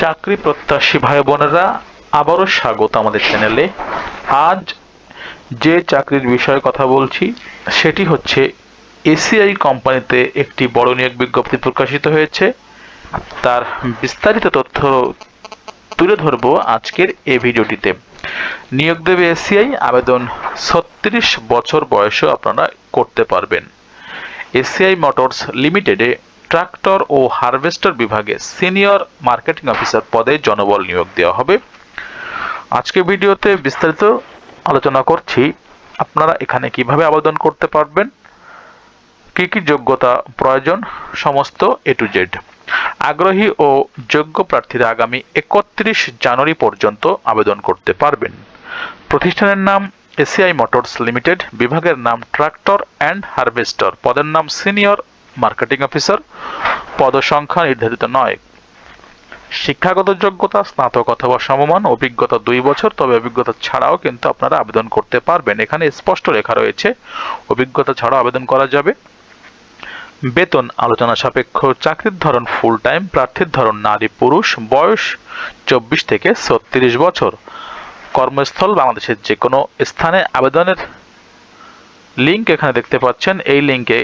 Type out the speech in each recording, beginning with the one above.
চাকরি প্রত্যাশী ভাই বোনেরা, আবারও স্বাগত আমাদের চ্যানেলে আজ যে চাকরির বিষয়ে কথা বলছি, সেটি হচ্ছে এসিআই কোম্পানিতে একটি বড় নিয়োগ বিজ্ঞপ্তি প্রকাশিত হয়েছে। তার বিস্তারিত তথ্য তুলে ধরবো আজকের এই ভিডিওটিতে। নিয়োগ দেবে এসিআই, আবেদন ছত্রিশ বছর বয়সেও আপনারা করতে পারবেন। এসিআই মোটরস লিমিটেডে ট্রাক্টর ও হারভেস্টার বিভাগে সিনিয়র মার্কেটিং অফিসার পদে জনবল নিয়োগ দেওয়া হবে। আজকে ভিডিওতে বিস্তারিত আলোচনা করছি, আপনারা এখানে কীভাবে আবেদন করতে পারবেন, কি কি যোগ্যতা প্রয়োজন, সমস্ত এ টু জেড আগ্রহী ও যোগ্য প্রার্থীরা আগামী একত্রিশ জানুয়ারি পর্যন্ত আবেদন করতে পারবেন। প্রতিষ্ঠানের নাম এসিআই মোটরস লিমিটেড বিভাগের নাম ট্রাক্টর অ্যান্ড হারভেস্টর পদের নাম সিনিয়র মার্কেটিং অফিসার, পদসংখ্যা নির্ধারিত নয়। শিক্ষাগত যোগ্যতা, স্নাতক অথবা সমমান, অভিজ্ঞতা দুই বছর, তবে অভিজ্ঞতা ছাড়াও কিন্তু আপনারা আবেদন করতে পারবেন। এখানে স্পষ্ট লেখা রয়েছে, অভিজ্ঞতা ছাড়াও আবেদন করা যাবে। বেতন, আলোচনা সাপেক্ষ, চাকরির ধরন ফুল টাইম প্রার্থীর ধরন নারী পুরুষ, বয়স চব্বিশ থেকে ছত্রিশ বছর। কর্মস্থল বাংলাদেশের যে কোনো স্থানে আবেদনের লিংক এখানে দেখতে পাচ্ছেন। এই লিংকে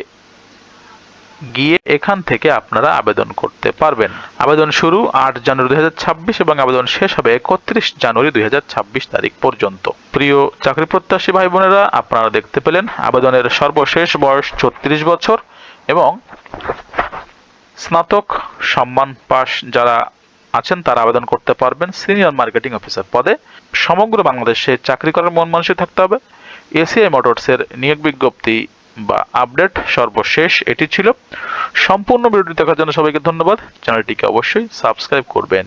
গিয়ে এখান থেকে আপনারা আবেদন করতে পারবেন। আবেদন শুরু আট জানুয়ারি দুই হাজার ছাব্বিশ এবং আবেদন শেষ হবে একত্রিশ জানুয়ারি দুই হাজার ছাব্বিশ তারিখ পর্যন্ত। প্রিয় চাকরি প্রত্যাশী ভাই বোনেরা, আপনারা দেখতে পেলেন আবেদনের সর্বশেষ বয়স ছত্রিশ বছর এবং স্নাতক সম্মান পাশ যারা আছেন তারা আবেদন করতে পারবেন সিনিয়র মার্কেটিং অফিসার পদে। সমগ্র বাংলাদেশে চাকরি করার মন মানসিক থাকতে হবে। এসিআই মোটরসের নিয়োগ বিজ্ঞপ্তি বা আপডেট সর্বশেষ, এটি ছিল সম্পূর্ণ ভিডিওটি দেখার জন্য সবাইকে ধন্যবাদ। চ্যানেলটিকে অবশ্যই সাবস্ক্রাইব করবেন।